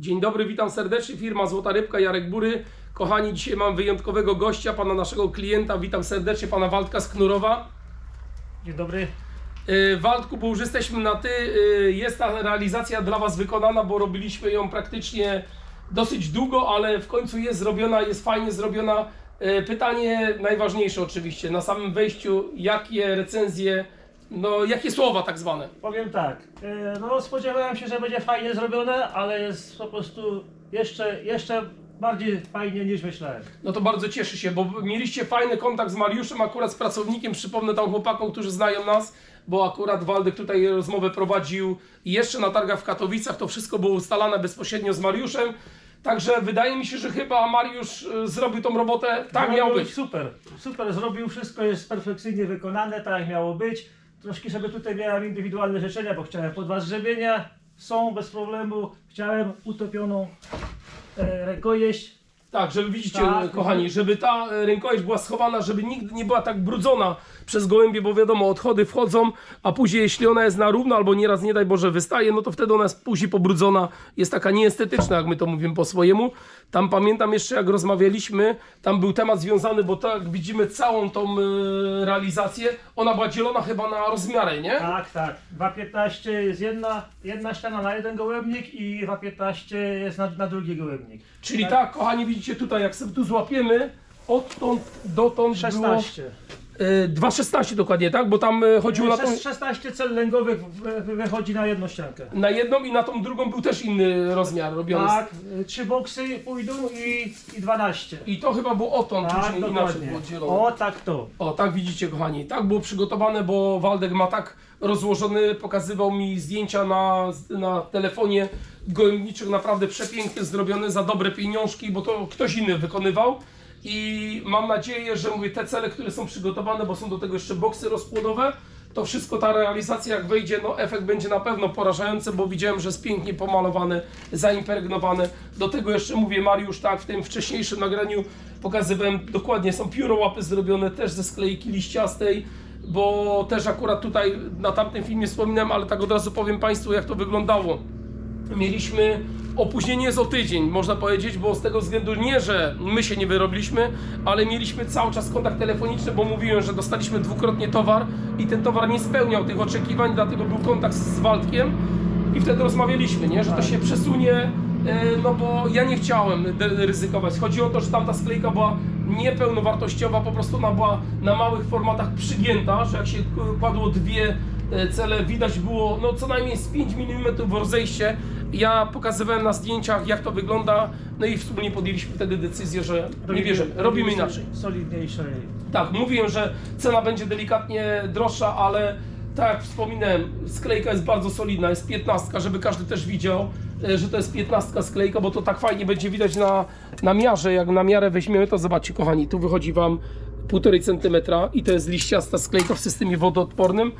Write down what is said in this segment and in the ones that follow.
Dzień dobry, witam serdecznie. Firma Złota Rybka, Jarek Bury. Kochani, dzisiaj mam wyjątkowego gościa, pana naszego klienta. Witam serdecznie, pana Waldka z Knurowa. Dzień dobry. Yy, Waldku, bo już jesteśmy na ty. Yy, Jest ta realizacja dla was wykonana, bo robiliśmy ją praktycznie dosyć długo, ale w końcu jest zrobiona, jest fajnie zrobiona. Yy, Pytanie najważniejsze oczywiście, na samym wejściu, jakie recenzje, no jakie słowa tak zwane? Powiem tak. e, No spodziewałem się, że będzie fajnie zrobione, ale jest po prostu jeszcze, jeszcze bardziej fajnie niż myślałem. No to bardzo cieszę się, bo mieliście fajny kontakt z Mariuszem, akurat z pracownikiem, przypomnę tam chłopakom, którzy znają nas, bo akurat Waldek tutaj rozmowę prowadził jeszcze na targach w Katowicach, to wszystko było ustalane bezpośrednio z Mariuszem, także wydaje mi się, że chyba Mariusz y, zrobił tą robotę, tak Zrobił miał być. Super. Super zrobił, wszystko jest perfekcyjnie wykonane, tak jak miało być. Troszkę sobie tutaj miałem indywidualne życzenia, bo chciałem po dwa zgrzebienia, są bez problemu. Chciałem utopioną e, rękojeść. Tak, żeby widzicie, Tak. kochani, żeby ta e, rękojeść była schowana, żeby nigdy nie była tak brudzona przez gołębie, bo wiadomo, odchody wchodzą, a później jeśli ona jest na równo, albo nieraz nie daj Boże wystaje, no to wtedy ona jest później pobrudzona, jest taka nieestetyczna, jak my to mówimy po swojemu. Tam pamiętam jeszcze, jak rozmawialiśmy, tam był temat związany, bo tak widzimy całą tą e, realizację, ona była dzielona chyba na rozmiary, nie? Tak, tak. 2.15 jest jedna, jedna ściana na jeden gołębnik i 2.15 jest na, na drugi gołębnik. Czyli tak, kochani, widzicie tutaj, jak sobie tu złapiemy, odtąd dotąd 16. było... E, 2,16 dokładnie, tak? Bo tam e, chodziło na tą, 16 cel lęgowych wychodzi na jedną ściankę. na jedną i na tą drugą był też inny rozmiar robiony. Tak, y, trzy boksy pójdą i, i 12. I to chyba było odtąd, Tak, później inaczej dokładnie. było dzielone. O, tak to. O, tak widzicie, kochani. Tak było przygotowane, bo Waldek ma tak rozłożony, pokazywał mi zdjęcia na, na telefonie gołębniczych, naprawdę przepięknie zrobione, za dobre pieniążki, bo to ktoś inny wykonywał. I mam nadzieję, że mówię, te cele, które są przygotowane, bo są do tego jeszcze boksy rozpłodowe, to wszystko ta realizacja jak wejdzie, no efekt będzie na pewno porażający, bo widziałem, że jest pięknie pomalowane, zaimpregnowane. Do tego jeszcze mówię, Mariusz, tak, w tym wcześniejszym nagraniu pokazywałem dokładnie, są piórołapy zrobione też ze sklejki liściastej, bo też akurat tutaj na tamtym filmie wspominałem, ale tak od razu powiem Państwu, jak to wyglądało. Mieliśmy opóźnienie z o tydzień, można powiedzieć, bo z tego względu nie, że my się nie wyrobiliśmy, ale mieliśmy cały czas kontakt telefoniczny, bo mówiłem, że dostaliśmy dwukrotnie towar i ten towar nie spełniał tych oczekiwań, dlatego był kontakt z Waldkiem i wtedy rozmawialiśmy, nie, że to się przesunie, e, no bo ja nie chciałem ryzykować. Chodzi o to, że tamta sklejka była niepełnowartościowa, po prostu ona była na małych formatach przygięta, że jak się kładło dwie e, cele, widać było no co najmniej z 5 mm rozejście. Ja pokazywałem na zdjęciach jak to wygląda, no i wspólnie podjęliśmy wtedy decyzję, że nie bierzemy, robimy inaczej. Solidniejszej. Tak, mówiłem, że cena będzie delikatnie droższa, ale tak jak wspominałem, sklejka jest bardzo solidna, jest 15, żeby każdy też widział, e, że to jest 15 sklejka, bo to tak fajnie będzie widać na, na miarze. Jak na miarę weźmiemy, to zobaczcie, kochani, tu wychodzi Wam 1,5 cm i to jest liściasta sklejka w systemie wodoodpornym.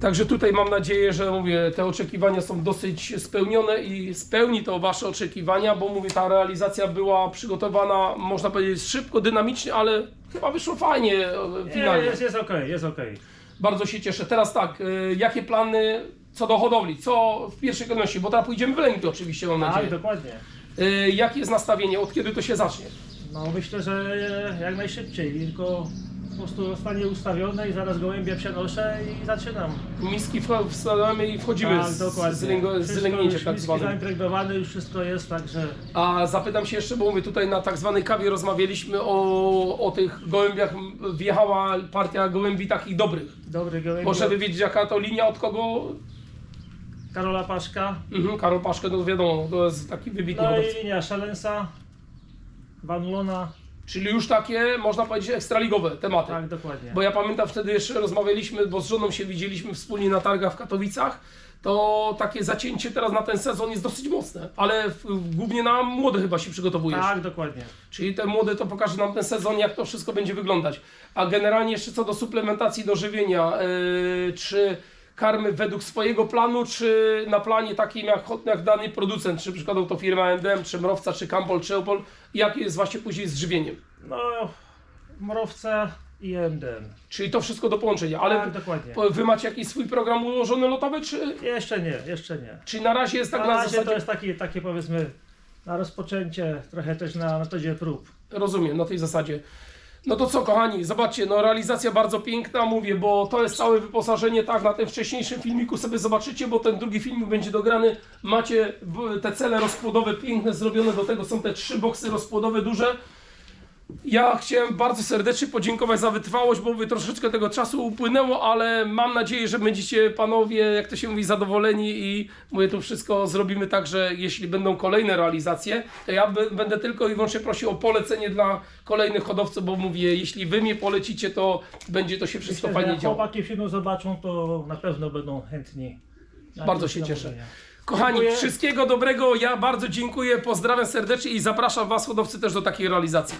Także tutaj mam nadzieję, że mówię, te oczekiwania są dosyć spełnione i spełni to Wasze oczekiwania, bo mówię, ta realizacja była przygotowana, można powiedzieć, szybko, dynamicznie, ale chyba wyszło fajnie e, Nie, finalnie. jest, jest okej, jest okej. Bardzo się cieszę. Teraz tak, e, jakie plany co do hodowli? Co w pierwszej kolejności? Bo teraz pójdziemy w lęki oczywiście, mam Tak, nadzieję. dokładnie. E, Jakie jest nastawienie? Od kiedy to się zacznie? No myślę, że jak najszybciej, tylko po prostu zostanie ustawione i zaraz gołębia przenoszę i zaczynam. Miski wstawiamy i wchodzimy tak, z, dokładnie. z, lęgo- z Wszystko już tak miski zwanym. już wszystko jest, także A zapytam się jeszcze, bo mówię, tutaj na tak zwanej kawie rozmawialiśmy o, o tych gołębiach. Wjechała partia gołębi takich dobrych. dobry gołębia. Bo żeby wiedzieć jaka to linia, od kogo... Karola Paszka. Mhm, Karol Paszkę, no wiadomo, to jest taki wybitny No hodowca. i linia Szalensa, Van Lona. Czyli już takie, można powiedzieć, ekstraligowe tematy. Tak, dokładnie. Bo ja pamiętam wtedy jeszcze rozmawialiśmy, bo z żoną się widzieliśmy wspólnie na targach w Katowicach. To takie zacięcie teraz na ten sezon jest dosyć mocne, ale w, głównie na młode chyba się przygotowujesz. Tak, dokładnie. Czyli te młode to pokaże nam ten sezon, jak to wszystko będzie wyglądać. A generalnie jeszcze co do suplementacji do żywienia, yy, czy karmy według swojego planu, czy na planie takim jak, jak dany producent, czy przykładowo to firma MDM, czy Mrowca, czy Campbell, czy Opol, jak jest właśnie później z żywieniem? No, mrowce i MDM. Czyli to wszystko do połączenia, ale tak, dokładnie. po- wy macie jakiś swój program ułożony lotowy, czy, Jeszcze nie, jeszcze nie. czy na razie jest tak na na, razie zasadzie... to jest taki, takie powiedzmy na rozpoczęcie, trochę też na metodzie prób. Rozumiem, na tej zasadzie. No to co, kochani, zobaczcie, no realizacja bardzo piękna, mówię, bo to jest całe wyposażenie, tak, na tym wcześniejszym filmiku sobie zobaczycie, bo ten drugi filmik będzie dograny. Macie te cele rozpłodowe piękne zrobione, do tego są te trzy boksy rozpłodowe duże. Ja chciałem bardzo serdecznie podziękować za wytrwałość, bo mówię, troszeczkę tego czasu upłynęło, ale mam nadzieję, że będziecie panowie, jak to się mówi, zadowoleni i mówię, to wszystko zrobimy tak, że jeśli będą kolejne realizacje, to ja b- będę tylko i wyłącznie prosił o polecenie dla kolejnych hodowców, bo mówię, jeśli wy mnie polecicie, to będzie to się wszystko Myślę, fajnie działo. chłopaki filmu zobaczą, to na pewno będą chętni. Bardzo się cieszę. Kochani, Dziękuję. wszystkiego dobrego, ja bardzo dziękuję, pozdrawiam serdecznie i zapraszam was hodowcy też do takiej realizacji.